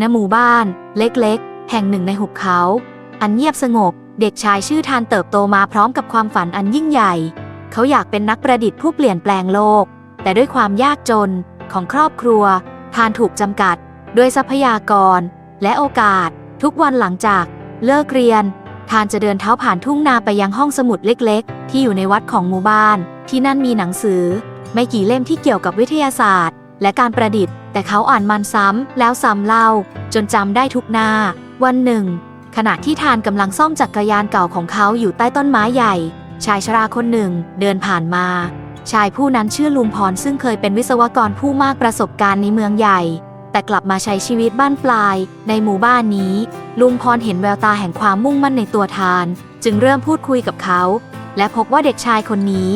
ณหมู่บ้าน เล็กๆ แห่งหนึ่งในหุบเขา อันเงียบสงบ เด็กชายชื่อทานเติบโตมาพร้อมกับความฝันอันยิ่งใหญ่ เขาอยากเป็นนักประดิษฐ์ผู้เปลี่ยนแปลงโลก แต่ด้วยความยากจนของครอบครัว ทานถูกจำกัด ด้วยทรัพยากร และโอกาส ทุกวันหลังจาก เลิกเรียน ทานจะเดินเท้าผ่านทุ่งนาไปยังห้องสมุดเล็ก ๆ ที่อยู่ในวัดของหมู่บ้าน ที่นั่นมีหนังสือ ไม่กี่เล่มที่เกี่ยวกับวิทยาศาสตร์ และการประดิษฐ์ แต่เขาอ่านมันซ้ำแล้วซ้ำเล่า จนจำได้ทุกหน้า วันหนึ่ง ขณะที่ทานกำลังซ่อมจักรยานเก่าของเขาอยู่ใต้ต้นไม้ใหญ่ ชายชราคนหนึ่งเดินผ่านมา ชายผู้นั้นชื่อลุงพรซึ่งเคยเป็นวิศวกรผู้มากประสบการณ์ในเมืองใหญ่ แต่กลับมาใช้ชีวิตบ้านปลาย ในหมู่บ้านนี้ ลุงพรเห็นแววตาแห่งความมุ่งมั่นในตัวทาน จึงเริ่มพูดคุยกับเขา และพบว่าเด็กชายคนนี้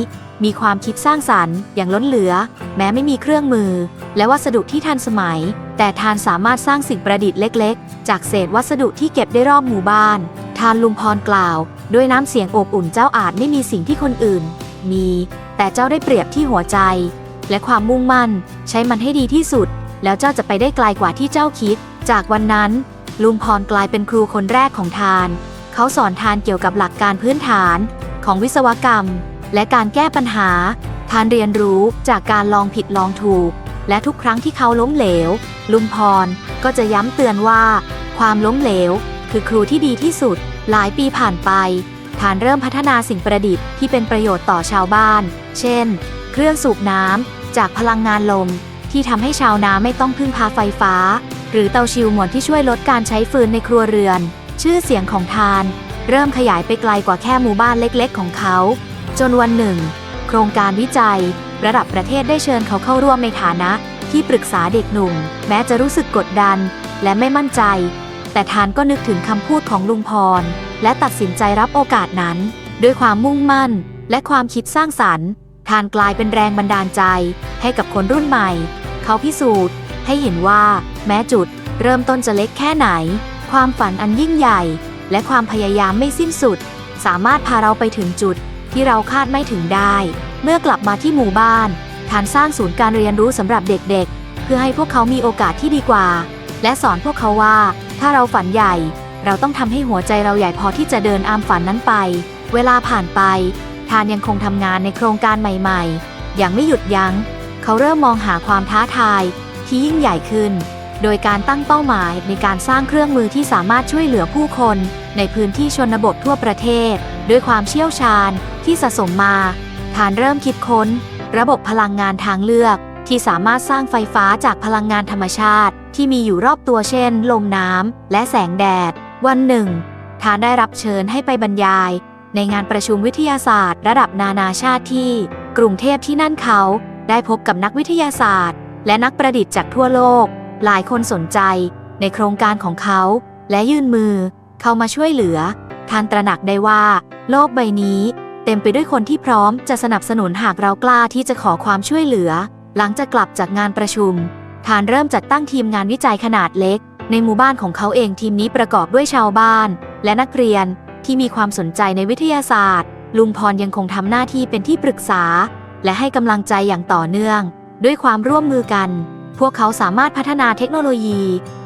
มีความคิดสร้างสรรค์อย่างล้นเหลือ แม้ไม่มีเครื่องมือ และวัสดุที่ทันสมัย แต่ทานสามารถสร้างสิ่งประดิษฐ์เล็ก ๆ จากเศษวัสดุที่เก็บได้รอบหมู่บ้าน ทานลุงพรกล่าว ด้วยน้ำเสียงอบอุ่นเจ้าอาจไม่มีสิ่งที่คนอื่น มี แต่เจ้าได้เปรียบที่หัวใจ และความมุ่งมั่น ใช้มันให้ดีที่สุด แล้วเจ้าจะไปได้ไกลกว่าที่เจ้าคิด จากวันนั้น ลุงพรกลายเป็นครูคนแรกของทาน เขาสอนทานเกี่ยวกับหลักการพื้นฐาน ของวิศวกรรม และการแก้ปัญหาทานเรียนรู้จากการลองผิดลองถูก และทุกครั้งที่เขาล้มเหลว ลุงพรก็จะย้ำเตือนว่า ความล้มเหลว คือครูที่ดีที่สุด หลายปีผ่านไปทานเริ่มพัฒนาสิ่งประดิษฐ์ที่เป็นประโยชน์ต่อชาวบ้าน เช่น เครื่องสูบน้ำจากพลังงานลม ที่ทำให้ชาวนาไม่ต้องพึ่งพาไฟฟ้า หรือเตาชิวหมวนที่ช่วยลดการใช้ฟืนในครัวเรือน ชื่อเสียงของทาน เริ่มขยายไปไกลกว่าแค่หมู่บ้านเล็กๆ ของเขา จนวันหนึ่ง โครงการวิจัย ระดับประเทศได้เชิญเขาเข้าร่วมในฐานะ ที่ปรึกษาเด็กหนุ่ม แม้จะรู้สึกกดดัน และไม่มั่นใจ แต่ทานก็นึกถึงคำพูดของลุงพร และตัดสินใจรับโอกาสนั้น ด้วยความมุ่งมั่น และความคิดสร้างสรรค์ทานกลายเป็นแรงบันดาลใจ ให้กับคนรุ่นใหม่ เขาพิสูจน์ ให้เห็นว่า แม้จุด เริ่มต้นจะเล็กแค่ไหน ความฝันอันยิ่งใหญ่ และความพยายามไม่สิ้นสุด สามารถพาเราไปถึงจุด ที่เราคาดไม่ถึงได้ เมื่อกลับมาที่หมู่บ้านทานสร้างศูนย์การเรียนรู้สำหรับเด็กๆ เพื่อให้พวกเขามีโอกาสที่ดีกว่า และสอนพวกเขาว่า ถ้าเราฝันใหญ่ เราต้องทำให้หัวใจเราใหญ่พอที่จะเดินอามฝันนั้นไป เวลาผ่านไป ทานยังคงทำงานในโครงการใหม่ๆ อย่างไม่หยุดยัง้ง เขาเริ่มมองหาความท้าทายที่ยิ่งใหญ่ขึ้น โดยการตั้งเป้าหมายในการสร้างเครื่องมือที่สามารถช่วยเหลือผู้คน ในพื้นที่ชนบททั่วประเทศ ด้วยความเชี่ยวชาญที่สะสมมาทานเริ่มคิดค้น ระบบพลังงานทางเลือก ที่สามารถสร้างไฟฟ้าจากพลังงานธรรมชาติ ที่มีอยู่รอบตัวเช่น ลมน้ำและแสงแดด วันหนึ่งทานได้รับเชิญให้ไปบรรยาย ในงานประชุมวิทยาศาสตร์ ระดับนานาชาติที่ กรุงเทพที่นั่นเขา ได้พบกับนักวิทยาศาสตร์ และนักประดิษฐ์จากทั่วโลก หลายคนสนใจในโครงการของเขา และยื่นมือเข้ามาช่วยเหลือทานตระหนักได้ว่า โลกใบนี้ เต็มไปด้วยคนที่พร้อมจะสนับสนุนหากเรากล้าที่จะขอความช่วยเหลือ หลังจากกลับจากงานประชุมทานเริ่มจัดตั้งทีมงานวิจัยขนาดเล็ก ในหมู่บ้านของเขาเองทีมนี้ประกอบด้วยชาวบ้าน และนักเรียนที่มีความสนใจในวิทยาศาสตร์ ลุงพรยังคงทำหน้าที่เป็นที่ปรึกษา และให้กำลังใจอย่างต่อเนื่อง ด้วยความร่วมมือกัน พวกเขาสามารถพัฒนาเทคโนโลยี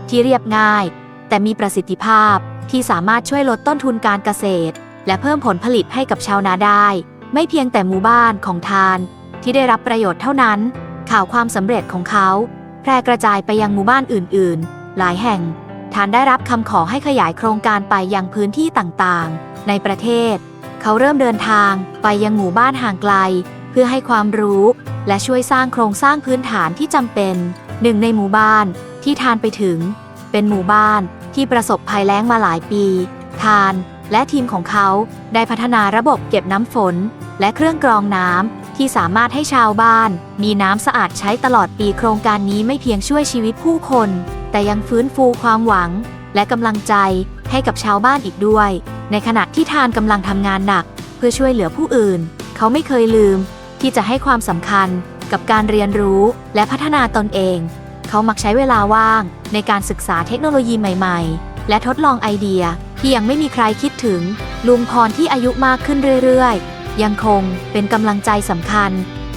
ที่เรียบง่าย แต่มีประสิทธิภาพที่สามารถช่วยลดต้นทุนการเกษตร และเพิ่มผลผลิตให้กับชาวนาได้ ไม่เพียงแต่หมู่บ้านของทาน ที่ได้รับประโยชน์เท่านั้น ข่าวความสำเร็จของเขา แพร่กระจายไปยังหมู่บ้านอื่น ๆ หลายแห่งทานได้รับคำขอให้ขยายโครงการไปยังพื้นที่ต่างๆ ในประเทศ เขาเริ่มเดินทางไปยังหมู่บ้านห่างไกล เพื่อให้ความรู้ และช่วยสร้างโครงสร้างพื้นฐานที่จำเป็น หนึ่งในหมู่บ้านที่ทานไปถึง เป็นหมู่บ้านที่ประสบภัยแล้งมาหลายปี ทานและทีมของเขาได้พัฒนาระบบเก็บน้ำฝน และเครื่องกรองน้ำที่สามารถให้ชาวบ้าน มีน้ำสะอาดใช้ตลอดปีโครงการนี้ไม่เพียงช่วยชีวิตผู้คน แต่ยังฟื้นฟูความหวัง และกำลังใจให้กับชาวบ้านอีกด้วย ในขณะที่ทานกำลังทำงานหนัก เพื่อช่วยเหลือผู้อื่น เขาไม่เคยลืม ที่จะให้ความสำคัญกับการเรียนรู้และพัฒนาตนเอง เขามักใช้เวลาว่างในการศึกษาเทคโนโลยีใหม่ๆ และทดลองไอเดียที่ยังไม่มีใครคิดถึง ลุงพรที่อายุมากขึ้นเรื่อย ๆ ยังคงเป็นกำลังใจสำคัญ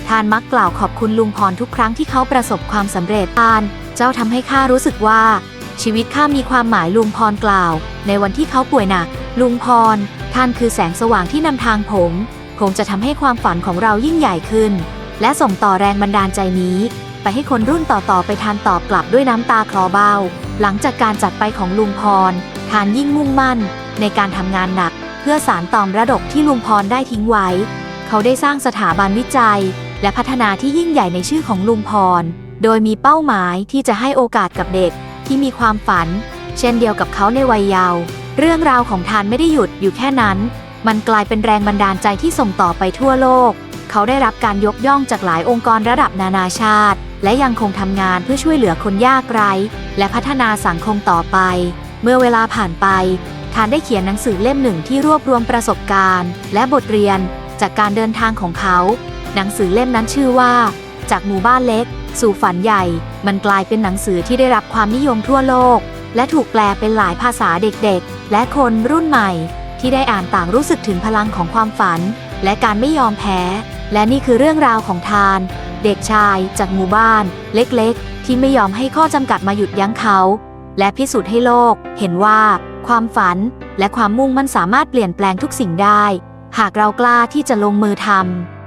ทานมักกล่าวขอบคุณลุงพรทุกครั้งที่เขาประสบความสำเร็จทาน เจ้าทำให้ข้ารู้สึกว่า ชีวิตข้ามีความหมายลุงพรกล่าว ในวันที่เขาป่วยหนัก ลุงพรท่านคือแสงสว่างที่นำทางผม คงจะทำให้ความฝันของเรายิ่งใหญ่ขึ้น และส่งต่อแรงบันดาลใจนี้ ไปให้คนรุ่นต่อๆไปทานตอบกลับด้วยน้ำตาคลอเบ้า หลังจากการจัดไปของลุงพรทานยิ่งมุ่งมั่น ในการทำงานหนัก เพื่อสารต่อมระดกที่ลุงพรได้ทิ้งไว้ เขาได้สร้างสถาบันวิจัย และพัฒนาที่ยิ่งใหญ่ในชื่อของลุงพร โดยมีเป้าหมายที่จะให้โอกาสกับเด็กที่มีความฝัน เช่นเดียวกับเขาในวัยเยาว์เรื่องราวของทานไม่ได้หยุดอยู่แค่นั้น มันกลายเป็นแรงบันดาลใจที่ส่งต่อไปทั่วโลก เขาได้รับการยกย่องจากหลายองค์กรระดับนานาชาติ และยังคงทำงานเพื่อช่วยเหลือคนยากไร้ และพัฒนาสังคมต่อไป เมื่อเวลาผ่านไปทานได้เขียนหนังสือเล่มหนึ่งที่รวบรวมประสบการณ์ และบทเรียนจากการเดินทางของเขา หนังสือเล่มนั้นชื่อว่า จากหมู่บ้านเล็ก สู่ฝันใหญ่ มันกลายเป็นหนังสือที่ได้รับความนิยมทั่วโลก และถูกแปลเป็นหลายภาษาเด็กๆ และคนรุ่นใหม่ ที่ได้อ่านต่างรู้สึกถึงพลังของความฝัน และการไม่ยอมแพ้ และนี่คือเรื่องราวของทาน เด็กชาย จากหมู่บ้าน เล็กๆ ที่ไม่ยอมให้ข้อจำกัดมาหยุดยั้งเขา และพิสูจน์ให้โลก เห็นว่า ความฝัน และความมุ่งมั่นสามารถเปลี่ยนแปลงทุกสิ่งได้ หากเรากล้าที่จะลงมือทำ